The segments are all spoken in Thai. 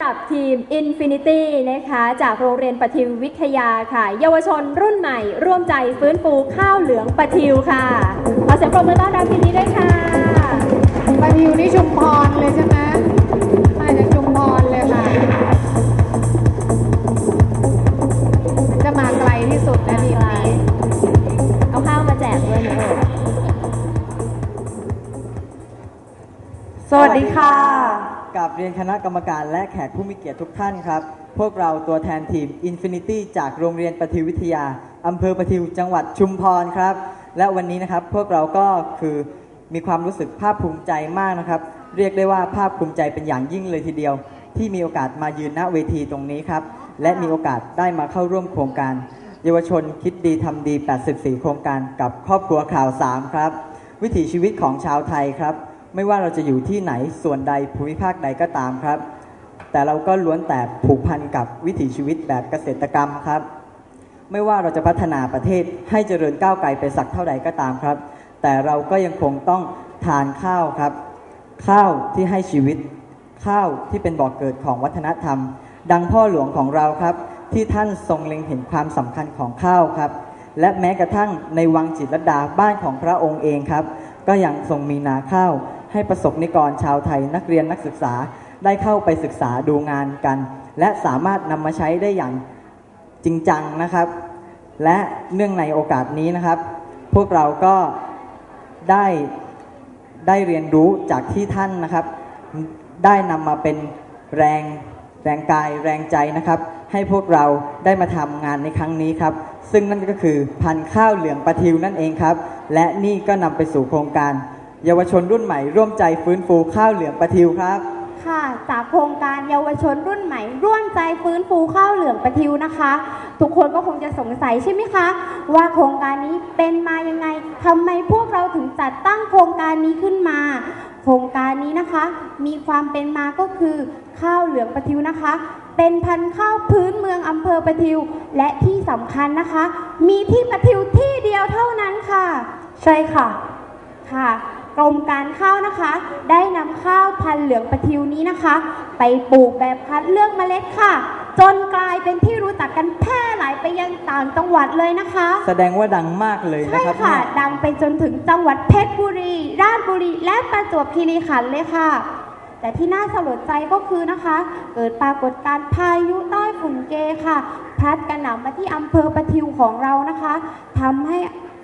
สำหรับทีม Infinity นะคะจากโรงเรียนปทิววิทยาค่ะ เยาวชนรุ่นใหม่ ร่วมใจฟื้นฟูข้าวเหลืองปทิวค่ะขอเสียงปรบมือต้อนรับทีมนี้ด้วยค่ะปาทิวนี่ชุมพรเลยใช่ไหมมาจากชุมพรเลยค่ะ จะมาไกลที่สุดนะทีมนี้เอาข้าวมาแจกด้วยนะสวัสดีค่ะ กับเรียนคณะกรรมการและแขกผู้มีเกียรติทุกท่านครับ พวกเราตัวแทนทีม Infinity จากโรงเรียนปทิววิทยาอำเภอปทิวจังหวัดชุมพรครับ และวันนี้นะครับพวกเราก็คือมีความรู้สึกภาคภูมิใจมากนะครับ เรียกได้ว่าภาคภูมิใจเป็นอย่างยิ่งเลยทีเดียว ที่มีโอกาสมายืนณเวทีตรงนี้ครับ และมีโอกาสได้มาเข้าร่วมโครงการ เยาวชนคิดดีทำดี 84 โครงการกับครอบครัวข่าว 3 ครับ วิถีชีวิตของชาวไทยครับ ไม่ว่าเราจะอยู่ที่ไหนส่วนใดภูมิภาคใดก็ตามครับ แต่เราก็ล้วนแต่ผูกพันกับวิถีชีวิตแบบเกษตรกรรมครับ ไม่ว่าเราจะพัฒนาประเทศให้เจริญก้าวไกลไปสักเท่าใดก็ตามครับ แต่เราก็ยังคงต้องทานข้าวครับ ข้าวที่ให้ชีวิตข้าวที่เป็นบ่อกเกิดของวัฒนธรรม ดังพ่อหลวงของเราครับ ที่ท่านทรงเล็งเห็นความสำคัญของข้าวครับ และแม้กระทั่งในวังจิตรดาบ้านของพระองค์เองครับ ก็ยังทรงมีนาข้าว ให้ประสบนิกรชาวไทยนักเรียนนักศึกษาได้เข้าไปศึกษาดูงานกัน และสามารถนำมาใช้ได้อย่างจริงจังนะครับ และเนื่องในโอกาสนี้นะครับ พวกเราก็ได้ได้เรียนรู้จากที่ท่านนะครับ ได้นำมาเป็นแรงแรงกายแรงใจนะครับ ให้พวกเราได้มาทำงานในครั้งนี้ครับ ซึ่งนั่นก็คือพันข้าวเหลืองปะทิวนั่นเองครับ และนี่ก็นำไปสู่โครงการ เยาวชนรุ่นใหม่ร่วมใจฟื้นฟูข้าวเหลืองปะทิวครับ ค่ะจากโครงการเยาวชนรุ่นใหม่ ร่วมใจฟื้นฟูข้าวเหลืองประทิวนะคะ ทุกคนก็คงจะสงสัยใช่ไหมคะ ว่าโครงการนี้เป็นมายังไงทำไมพวกเราถึงจัดตั้งโครงการนี้ขึ้นมา โครงการนี้นะคะ มีความเป็นมาก็คือข้าวเหลืองประทิวนะคะ เป็นพันธุ์ข้าวพื้นเมืองอำเภอประทิว และที่สำคัญนะคะ มีที่ประทิวที่เดียวเท่านั้นค่ะ ใช่ค่ะค่ะ รมการข้าวนะคะ ได้นำข้าวพันธุ์เหลืองปะทิวนี้นะคะ ไปปลูกแบบคัดเลือกเมล็ดค่ะ จนกลายเป็นที่รู้จักกันแพร่หลายไปยังต่างจังหวัดเลยนะคะ แสดงว่าดังมากเลยใช่นะครับค่ะ เนี่ยดังไปจนถึงจังหวัดเพชรบุรี ราชบุรี และประจวบคีรีขันธ์เลยค่ะ แต่ที่น่าสลดใจก็คือนะคะ เกิดปรากฏการณ์พายุใต้ฝุ่นเกค่ะ พัดกระหน่ำมาที่อำเภอประทิวของเรานะคะทำให้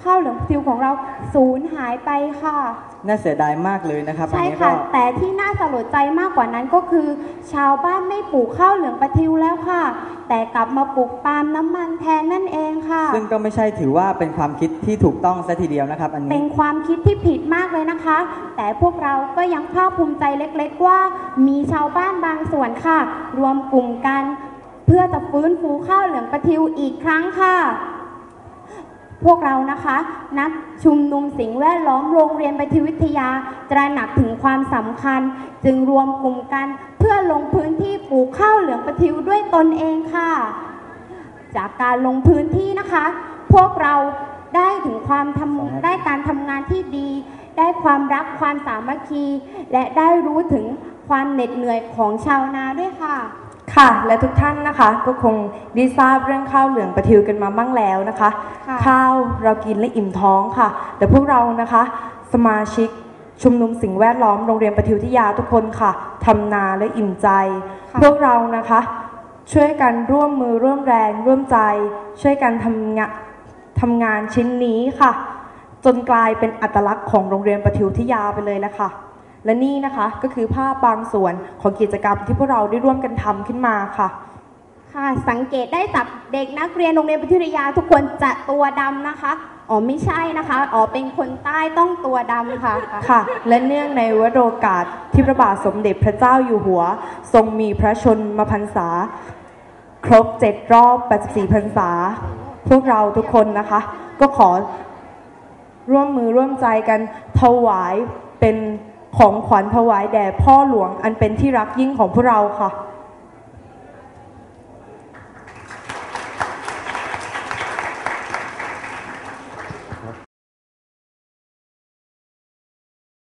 ข้าวเหลืองประทิวของเราสูญหายไปค่ะ น่าเสียดายมากเลยนะครับอันใช่นี้ค่ะก็แต่ที่น่าสลดใจมากกว่านั้นก็คือ ชาวบ้านไม่ปลูกข้าวเหลืองปะทิวแล้วค่ะ แต่กลับมาปลูกปาล์มน้ำมันแทนนั่นเองค่ะ ซึ่งก็ไม่ใช่ถือว่าเป็นความคิดที่ถูกต้องซะทีเดียวนะครับ อันเป็นี้ นความคิดที่ผิดมากเลยนะคะ แต่พวกเราก็ยังภาคภูมิใจเล็กๆว่า มีชาวบ้านบางส่วนค่ะ รวมกลุ่มกัน เพื่อจะฟื้นฟูข้าวเหลืองปะทิวอีกครั้งค่ะ พวกเรานะคะ นักชุมนุมสิ่งแวดล้อมโรงเรียนปฏิวิทยาตระหนักถึงความสำคัญ จึงรวมกลุ่มกันเพื่อลงพื้นที่ปลูกข้าวเหลืองปะทิวด้วยตนเองค่ะ จากการลงพื้นที่นะคะ พวกเราได้ถึงความทำได้การทำงานที่ดี ได้ความรักความสามัคคี และได้รู้ถึงความเหน็ดเหนื่อยของชาวนาด้วยค่ะ ค่ะ และทุกท่านนะคะก็คงได้ทราบเรื่องข้าวเหลืองประทิวกันมาบ้างแล้วนะคะ ค่ะข้าวเรากินและอิ่มท้องค่ะ แต่พวกเรานะคะ สมาชิกชุมนุมสิ่งแวดล้อมโรงเรียนประทิวทิยาทุกคนค่ะทำนาและอิ่มใจ ค่ะ พวกเรานะคะ ช่วยกันร่วมมือร่วมแรงร่วมใจ ช่วยกันทำงานทำงานชิ้นนี้ค่ะ จนกลายเป็นอัตลักษณ์ของโรงเรียนประทิวทิยาไปเลยละค่ะ และนี่นะคะก็คือภาพบางส่วนของกิจกรรมที่พวกเราได้ร่วมกันทำขึ้นมาค่ะ ค่ะ สังเกตได้จากเด็กนักเรียนโรงเรียนปฏิวิทยาทุกคนจะตัวดำนะคะอ๋อไม่ใช่นะคะ อ๋อเป็นคนใต้ต้องตัวดำค่ะค่ะ และเนื่องในวโรกาสที่พระบาทสมเด็จพระเจ้าอยู่หัว ทรงมีพระชนมพรรษา ครบเจ็ดรอบ84พรรษา พวกเราทุกคนนะคะ ก็ขอร่วมมือร่วมใจกันถวายเป็น ของขวัญถวายแด่พ่อหลวงอันเป็นที่รักยิ่งของพวกเราค่ะ